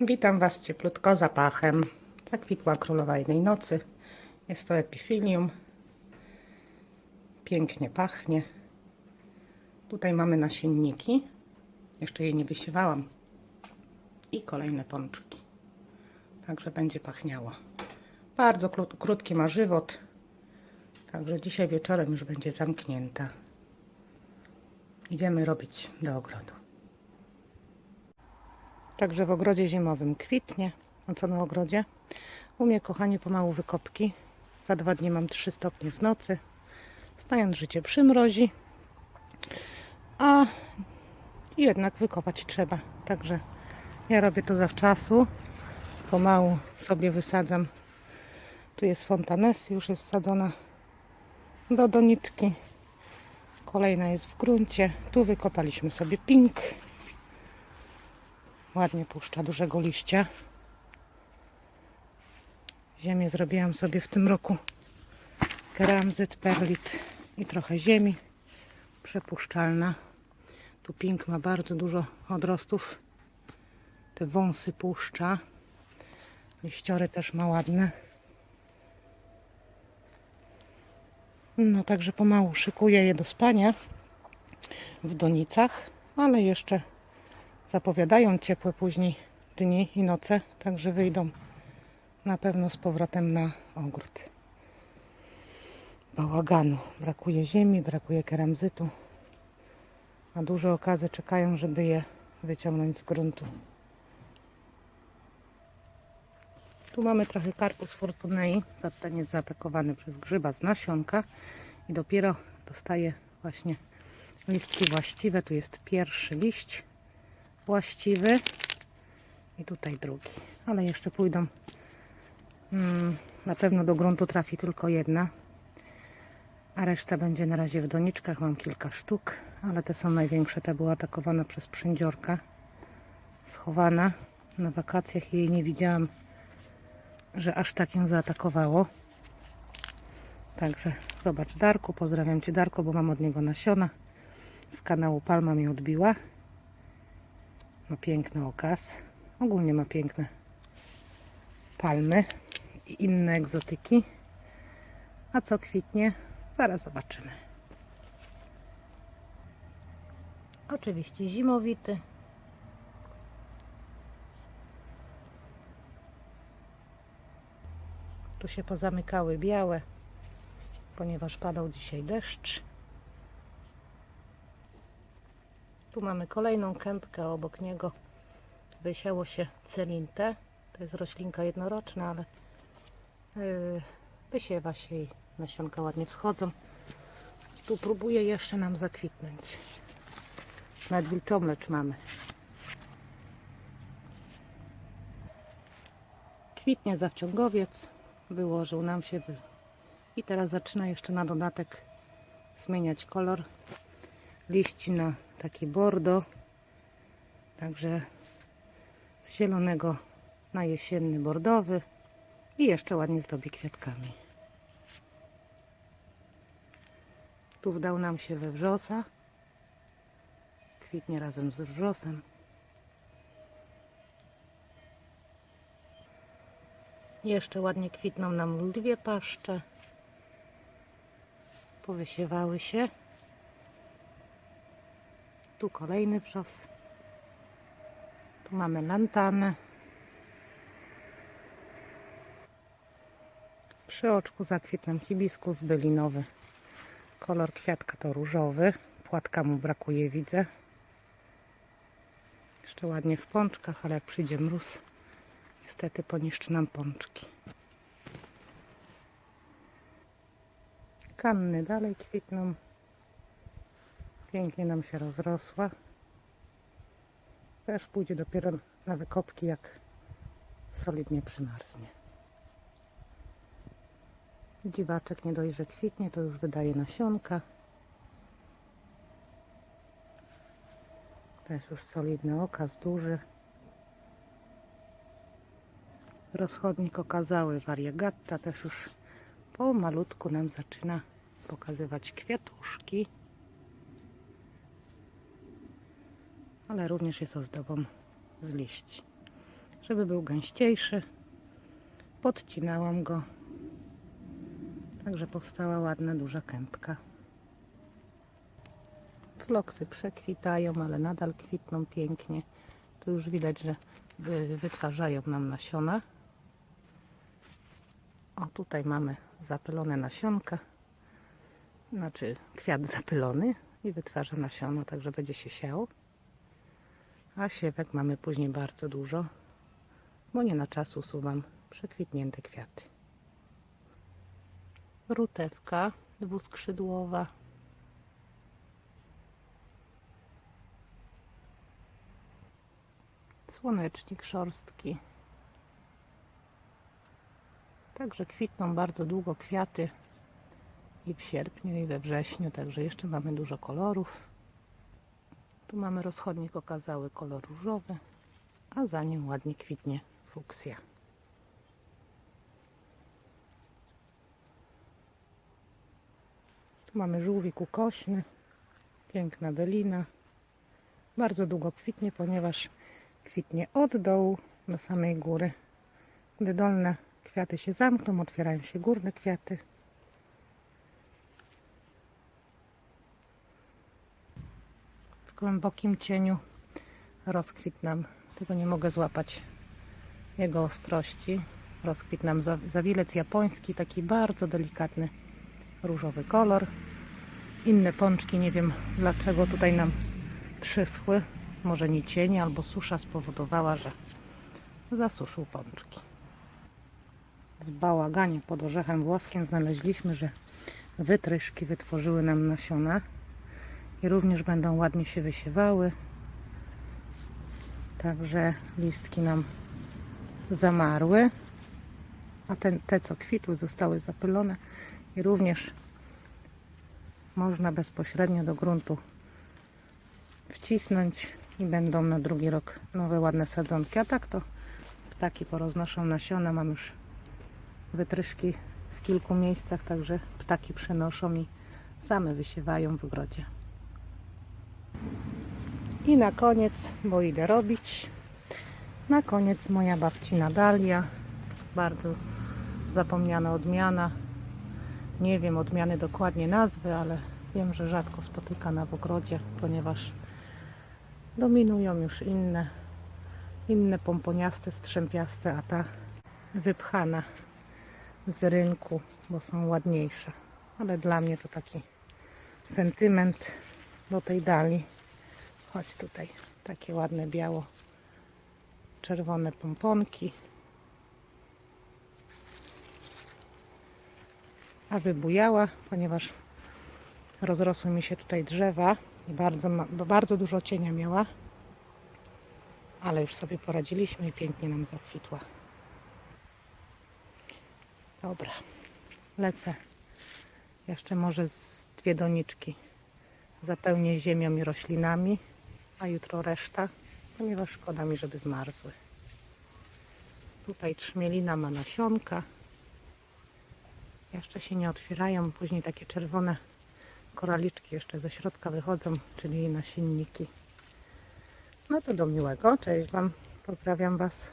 Witam Was cieplutko zapachem. Zakwitła królowa jednej nocy. Jest to epifilium. Pięknie pachnie. Tutaj mamy nasienniki. Jeszcze jej nie wysiewałam. I kolejne pączki. Także będzie pachniało. Bardzo kró- krótki ma żywot. Także dzisiaj wieczorem już będzie zamknięta. Idziemy robić do ogrodu. Także w ogrodzie zimowym kwitnie. A co na ogrodzie? U mnie, kochani, pomału wykopki. Za dwa dni mam 3 stopnie w nocy. Stając życie przymrozi. A jednak wykopać trzeba. Także ja robię to zawczasu. Pomału sobie wysadzam. Tu jest fontanesy, już jest wsadzona do doniczki. Kolejna jest w gruncie. Tu wykopaliśmy sobie pink. Ładnie puszcza dużego liścia. Ziemię zrobiłam sobie w tym roku keramzyt, perlit i trochę ziemi przepuszczalna. Tu pink ma bardzo dużo odrostów. Te wąsy puszcza. Liściory też ma ładne. No także pomału szykuję je do spania w donicach, ale jeszcze zapowiadają ciepłe później dni i noce, także wyjdą na pewno z powrotem na ogród. Bałaganu. Brakuje ziemi, brakuje keramzytu, a duże okazy czekają, żeby je wyciągnąć z gruntu. Tu mamy trochę karpus fortunei. Ten jest zaatakowany przez grzyba z nasionka i dopiero dostaje właśnie listki właściwe. Tu jest pierwszy liść właściwy i tutaj drugi. Ale jeszcze pójdą. Mm, na pewno do gruntu trafi tylko jedna, a reszta będzie na razie w doniczkach. Mam kilka sztuk, ale te są największe. Ta była atakowana przez przędziorka, schowana na wakacjach i jej nie widziałam, że aż tak ją zaatakowało. Także zobacz Darku, pozdrawiam Cię Darko, bo mam od niego nasiona. Z kanału Palma mi odbiła. Ma piękny okaz. Ogólnie ma piękne palmy i inne egzotyki. A co kwitnie? Zaraz zobaczymy. Oczywiście zimowity. Tu się pozamykały białe, ponieważ padał dzisiaj deszcz. Tu mamy kolejną kępkę obok niego. Wysiało się celintę. To jest roślinka jednoroczna, ale yy, wysiewa się i nasionka ładnie wschodzą. Tu próbuje jeszcze nam zakwitnąć. Nawet wilczomlecz mamy. Kwitnie zawciągowiec. Wyłożył nam się. I teraz zaczyna jeszcze na dodatek zmieniać kolor liści na taki bordo. Także z zielonego na jesienny bordowy i jeszcze ładnie zdobi kwiatkami. Tu wdał nam się we wrzosa. Kwitnie razem z wrzosem. Jeszcze ładnie kwitną nam dwie paszcze. Powysiewały się. Tu kolejny wrzos. Tu mamy lantanę. Przy oczku zakwitną hibiskus bylinowy. Kolor kwiatka to różowy. Płatka mu brakuje, widzę. Jeszcze ładnie w pączkach, ale jak przyjdzie mróz, niestety poniszczy nam pączki. Kanny dalej kwitną. Pięknie nam się rozrosła. Też pójdzie dopiero na wykopki, jak solidnie przymarznie. Dziwaczek nie dość, że kwitnie, to już wydaje nasionka. Też już solidny okaz, duży. Rozchodnik okazały variegatta też już po malutku nam zaczyna pokazywać kwiatuszki. Ale również jest ozdobą z liści. żeby był gęściejszy. Podcinałam go. Także powstała ładna, duża kępka. Floksy przekwitają, ale nadal kwitną pięknie. Tu już widać, że wy- wytwarzają nam nasiona. O, tutaj mamy zapylone nasionka. Znaczy kwiat zapylony i wytwarza nasiono, także będzie się siał. A siewek mamy później bardzo dużo, bo nie na czas usuwam przekwitnięte kwiaty. Rutewka dwuskrzydłowa. Słonecznik szorstki. Także kwitną bardzo długo kwiaty i w sierpniu, i we wrześniu, także jeszcze mamy dużo kolorów. Tu mamy rozchodnik okazały kolor różowy, a za nim ładnie kwitnie fuksja. Tu mamy żółwik ukośny, piękna belina. Bardzo długo kwitnie, ponieważ kwitnie od dołu do samej góry. Gdy dolne kwiaty się zamkną, otwierają się górne kwiaty. Głębokim cieniu rozkwit nam, tylko nie mogę złapać jego ostrości. Rozkwit nam za- zawilec japoński, taki bardzo delikatny różowy kolor. Inne pączki, nie wiem dlaczego tutaj nam przyschły. Może nie cień albo susza spowodowała, że zasuszył pączki. W bałaganie pod orzechem włoskim znaleźliśmy, że wytryszki wytworzyły nam nasiona i również będą ładnie się wysiewały. Także listki nam zamarły, a te, co kwitły zostały zapylone i również można bezpośrednio do gruntu wcisnąć i będą na drugi rok nowe ładne sadzonki. A tak to ptaki poroznoszą nasiona. Mam już wytryszki w kilku miejscach, także ptaki przenoszą i same wysiewają w ogrodzie. I na koniec, bo idę robić, na koniec moja babcina Dalia. Bardzo zapomniana odmiana. Nie wiem odmiany dokładnie nazwy, ale wiem, że rzadko spotykana w ogrodzie, ponieważ dominują już inne, inne pomponiaste, strzępiaste, a ta wypchana z rynku, bo są ładniejsze. Ale dla mnie to taki sentyment do tej dali. Chodź tutaj, takie ładne biało czerwone pomponki. A wybujała, ponieważ rozrosły mi się tutaj drzewa i bardzo, bardzo dużo cienia miała. Ale już sobie poradziliśmy i pięknie nam zakwitła. Dobra, lecę. Jeszcze może z dwie doniczki zapełnię ziemią i roślinami, a jutro reszta, ponieważ szkoda mi, żeby zmarzły. Tutaj trzmielina ma nasionka. Jeszcze się nie otwierają, później takie czerwone koraliczki jeszcze ze środka wychodzą, czyli nasienniki. No to do miłego. Cześć Wam. Pozdrawiam Was.